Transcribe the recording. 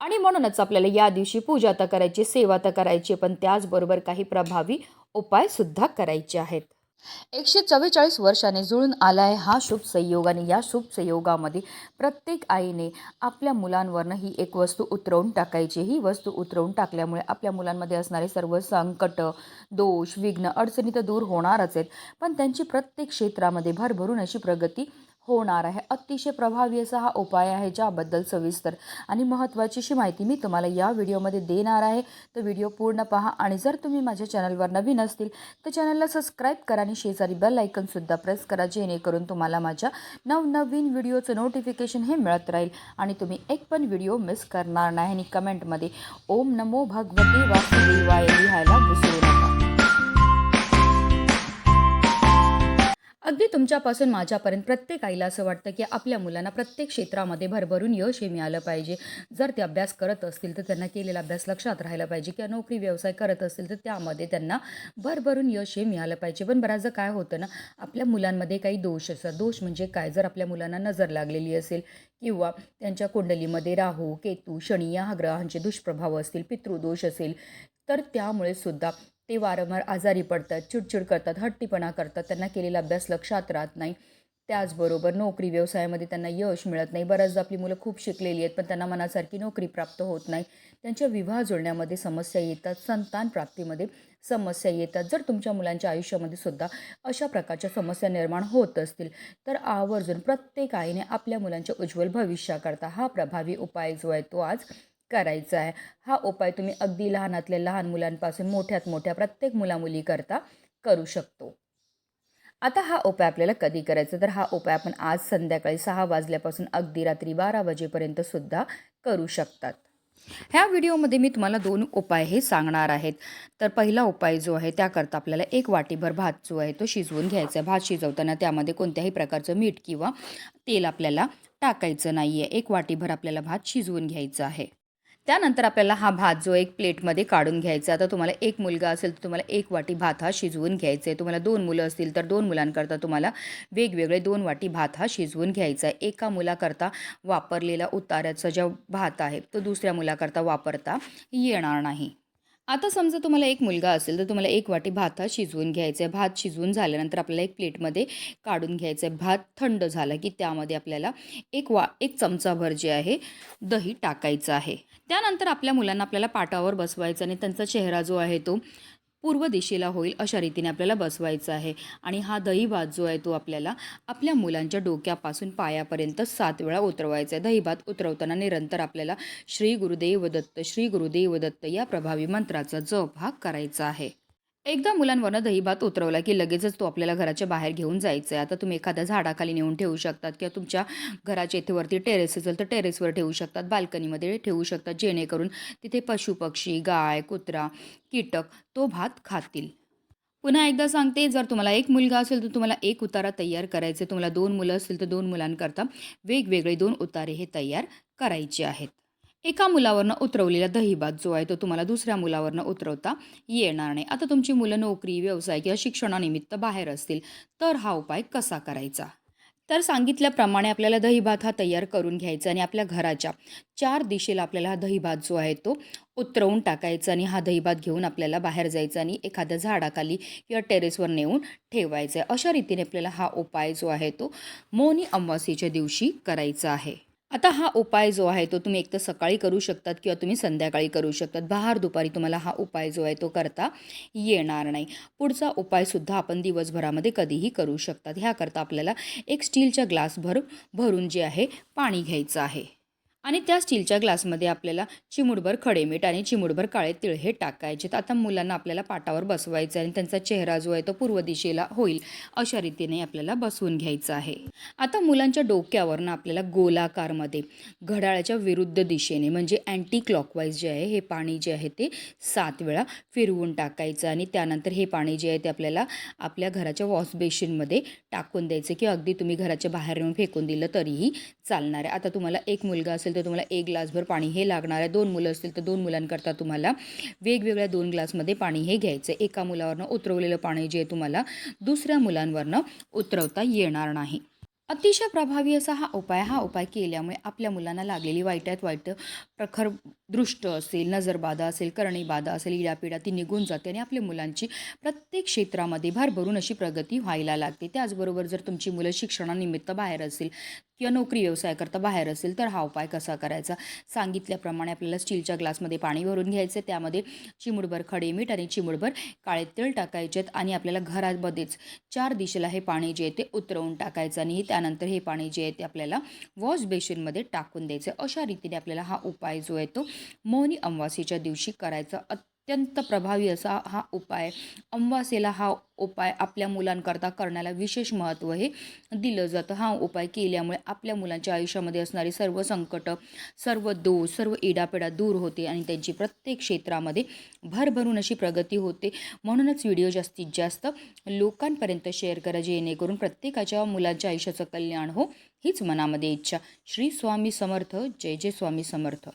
आणि म्हणूनच आपल्याला या दिवशी पूजा तर करायची सेवा तर करायची पण त्याचबरोबर काही प्रभावी उपायसुद्धा करायचे आहेत. एकशे चव्वेचाळीस वर्षाने जुळून आला आहे हा शुभ संयोग आणि या शुभ संयोगामध्ये प्रत्येक आईने आपल्या मुलांवरनं ही एक वस्तू उतरवून टाकायची. ही वस्तू उतरवून टाकल्यामुळे आपल्या मुलांमध्ये असणारे सर्व संकट दोष विघ्न अडचणी तर दूर होणारच आहेत. पण त्यांची प्रत्येक क्षेत्रामध्ये भरभरून अशी प्रगती होणार आहे. अतिशय प्रभावी असा हा उपाय आहे ज्याबद्दल सविस्तर आणि महत्त्वाची अशी माहिती मी तुम्हाला या व्हिडिओमध्ये देणार आहे. तर व्हिडिओ पूर्ण पहा आणि जर तुम्ही माझ्या चॅनलवर नवीन असतील तर चॅनलला सबस्क्राईब करा आणि शेजारी बेल आयकनसुद्धा प्रेस करा जेणेकरून तुम्हाला माझ्या नवनवीन व्हिडिओचं नोटिफिकेशन हे मिळत राहील आणि तुम्ही एक पण व्हिडिओ मिस करणार नाही. आणि कमेंटमध्ये ओम नमो भगवते वासुदेवाय लिहायला विसरू नका. अगदी तुमच्यापासून माझ्यापर्यंत प्रत्येक आईला असं वाटतं की आपल्या मुलांना प्रत्येक क्षेत्रामध्ये भरभरून यश हे मिळालं पाहिजे. जर ते अभ्यास करत असतील तर त्यांना केलेला अभ्यास लक्षात राहायला पाहिजे किंवा नोकरी व्यवसाय करत असतील तर त्यामध्ये त्यांना भरभरून यश हे मिळालं पाहिजे. पण बऱ्याचदा काय होतं ना आपल्या मुलांमध्ये काही दोष असतात. दोष म्हणजे काय? जर आपल्या मुलांना नजर लागलेली असेल किंवा त्यांच्या कुंडलीमध्ये राहू केतू शनी या ग्रहांचे दुष्प्रभाव असतील पितृदोष असेल तर त्यामुळे सुद्धा ते वारंवार आजारी पडतात चिडचिड करतात हट्टीपणा करतात त्यांना केलेला अभ्यास लक्षात राहत नाही. त्याचबरोबर नोकरी व्यवसायामध्ये त्यांना यश मिळत नाही. बऱ्याचदा आपली मुलं खूप शिकलेली आहेत पण त्यांना मनासारखी नोकरी प्राप्त होत नाही. त्यांच्या विवाह जुळण्यामध्ये समस्या येतात संतान प्राप्तीमध्ये समस्या येतात. जर तुमच्या मुलांच्या आयुष्यामध्ये सुद्धा अशा प्रकारच्या समस्या निर्माण होत असतील तर आवर्जून प्रत्येक आईने आपल्या मुलांच्या उज्ज्वल भविष्याकरता हा प्रभावी उपाय जो आहे तो आज करायचा आहे. हा उपाय तुम्ही अगदी लहानातल्या लहान मुलांपासून मोठ्यात मोठ्या प्रत्येक मुलामुलीकरता करू शकतो. आता हा उपाय आपल्याला कधी करायचा? तर हा उपाय आपण आज संध्याकाळी सहा वाजल्यापासून अगदी रात्री बारा वाजेपर्यंत सुद्धा करू शकतात. ह्या व्हिडिओमध्ये मी तुम्हाला दोन उपाय हे सांगणार आहेत. तर पहिला उपाय जो आहे त्याकरता आपल्याला एक वाटीभर भात जो आहे तो शिजवून घ्यायचा आहे. भात शिजवताना त्यामध्ये कोणत्याही प्रकारचं मीठ किंवा तेल आपल्याला टाकायचं नाही आहे एक वाटीभर आपल्याला भात शिजवून घ्यायचा आहे. त्यानंतर आपल्याला हा भात जो एक प्लेटमध्ये काढून घ्यायचा. आता तुम्हाला एक मुलगा असेल तर तुम्हाला एक वाटी भात हा शिजवून घ्यायचा आहे तुम्हाला दोन मुलं असतील तर दोन मुलांकरता तुम्हाला वेगवेगळे दोन वाटी भात हा शिजवून घ्यायचा आहे एका मुलाकरता वापरलेला उतार्याचा जो भात आहे तो दुसऱ्या मुलाकरता वापरता येणार नाही. आता समजा तुम्हाला एक मुलगा असेल तर तुम्हाला एक वाटी भात हा शिजवून घ्यायचा आहे भात शिजवून झाल्यानंतर आपल्याला एक प्लेटमध्ये काढून घ्यायचं आहे भात थंड झाला की त्यामध्ये आपल्याला एक वा एक चमचाभर जे आहे दही टाकायचं आहे. त्यानंतर आपल्या मुलांना आपल्याला पाटावर बसवायचं आणि त्यांचा चेहरा जो आहे तो पूर्व दिशेला होईल अशा रीतीने आपल्याला बसवायचा आहे. आणि हा दहीभात जो आहे तो आपल्याला आपल्या मुलांच्या डोक्यापासून पायापर्यंत सात वेळा उतरवायचा आहे. दहीभात उतरवताना निरंतर आपल्याला श्री गुरुदेव दत्त श्री गुरुदेव दत्त या प्रभावी मंत्राचा जप हा करायचा आहे. एकदा मुलांवरनं दहीभात उतरवला की लगेचच तो आपल्याला घराच्या बाहेर घेऊन जायचं आहे आता तुम्ही एखाद्या झाडाखाली नेऊन ठेवू शकतात किंवा तुमच्या घराच्या इथे वरती टेरेस असेल तर टेरेसवर ठेवू शकतात. बाल्कनीमध्ये ठेवू शकतात. जेणेकरून तिथे पशुपक्षी गाय कुत्रा कीटक तो भात खातील. पुन्हा एकदा सांगते जर तुम्हाला एक मुलगा असेल तर तुम्हाला एक उतारा तयार करायचा तुम्हाला दोन मुलं असतील तर दोन मुलांकरता वेगवेगळे दोन उतारे हे तयार करायचे आहेत. एका मुलावरनं उतरवलेला दहीभात जो आहे तो तुम्हाला दुसऱ्या मुलावरनं उतरवता येणार नाही. आता तुमची मुलं नोकरी व्यवसाय किंवा शिक्षणानिमित्त बाहेर असतील तर हा उपाय कसा करायचा? तर सांगितल्याप्रमाणे आपल्याला दहीभात हा तयार करून घ्यायचा आणि आपल्या घराच्या चार दिशेला आपल्याला हा दहीभात जो आहे तो उतरवून टाकायचा आणि हा दहीभात घेऊन आपल्याला बाहेर जायचं आणि एखाद्या झाडाखाली किंवा टेरेसवर नेऊन ठेवायचं आहे. अशा रीतीने आपल्याला हा उपाय जो आहे तो मौनी अमावस्येच्या दिवशी करायचा आहे. आता हा उपाय जो आहे तो तुम्ही एक तर सकाळी करू शकतात किंवा तुम्ही संध्याकाळी करू शकतात. बहार दुपारी तुम्हाला हा उपाय जो आहे तो करता येणार नाही. पुढचा उपायसुद्धा आपण दिवसभरामध्ये कधीही करू शकतात. ह्याकरता आपल्याला एक स्टीलच्या ग्लासभर भरून जे आहे पाणी घ्यायचं आहे. आणि त्या स्टीलच्या ग्लासमध्ये आपल्याला चिमुडभर खडे मीठ आणि चिमुडभर काळे तिळ हे टाकायचे. तर आता मुलांना आपल्याला पाटावर बसवायचं आहे आणि त्यांचा चेहरा जो आहे तो पूर्व दिशेला होईल अशा रीतीने आपल्याला बसवून घ्यायचं आहे. आता मुलांच्या डोक्यावरनं आपल्याला गोलाकारमध्ये घड्याळाच्या विरुद्ध दिशेने म्हणजे अँटी क्लॉकवाईज जे आहे हे पाणी जे आहे ते सात वेळा फिरवून टाकायचं आणि त्यानंतर हे पाणी जे आहे ते आपल्याला आपल्या घराच्या वॉशबेसिनमध्ये टाकून द्यायचं किंवा अगदी तुम्ही घराच्या बाहेर येऊन फेकून दिलं तरीही चालणार आहे. आता तुम्हाला एक मुलगा असेल तर तुम्हाला एक ग्लासभर पाणी हे लागणार आहे. दोन मुलं असतील तर दोन मुलांकरता तुम्हाला वेगवेगळ्या दोन ग्लासमध्ये पाणी हे घ्यायचं एका मुलावरनं उतरवलेलं पाणी जे तुम्हाला दुसऱ्या मुलांवरनं उतरवता येणार नाही. अतिशय प्रभावी असा हा उपाय हा उपाय केल्यामुळे आपल्या मुलांना लागलेली वाईटात वाईट प्रखर दृष्ट असेल नजरबाधा असेल करणीबाधा असेल इडापिडा ती निघून जाते आणि आपल्या मुलांची प्रत्येक क्षेत्रामध्ये भरभरून अशी प्रगती व्हायला लागते. त्याचबरोबर जर तुमची मुलं शिक्षणानिमित्त बाहेर असेल किंवा नोकरी व्यवसायाकरता बाहेर असेल तर हा उपाय कसा करायचा? सांगितल्याप्रमाणे आपल्याला स्टीलच्या ग्लासमध्ये पाणी भरून घ्यायचं त्यामध्ये चिमुडभर खडे मीठ आणि चिमुडभर काळे तेल टाकायचे आणि आपल्याला घरामध्येच चार दिशेला हे पाणी जे आहे ते उतरवून टाकायचं आणि त्यानंतर हे पाणी जे आहे ते आपल्याला वॉश बेसिनमध्ये टाकून द्यायचं. अशा रीतीने आपल्याला हा उपाय जो आहे तो मौनी अमावास्येच्या दिवशी करायचा. अत्यंत प्रभावी असा हा उपाय. अमावासेला हा उपाय आपल्या मुलांकरता करण्याला विशेष महत्त्व हे दिलं जातं. हा उपाय केल्यामुळे आपल्या मुलांच्या आयुष्यामध्ये असणारी सर्व संकट सर्व दोष सर्व इडापिडा दूर होते आणि त्यांची प्रत्येक क्षेत्रामध्ये भरभरून अशी प्रगती होते. म्हणूनच व्हिडिओ जास्तीत जास्त लोकांपर्यंत शेअर करा जेणेकरून प्रत्येकाच्या मुलांच्या आयुष्याचं कल्याण हो हीच मनामध्ये इच्छा. श्री स्वामी समर्थ. जय जय स्वामी समर्थ.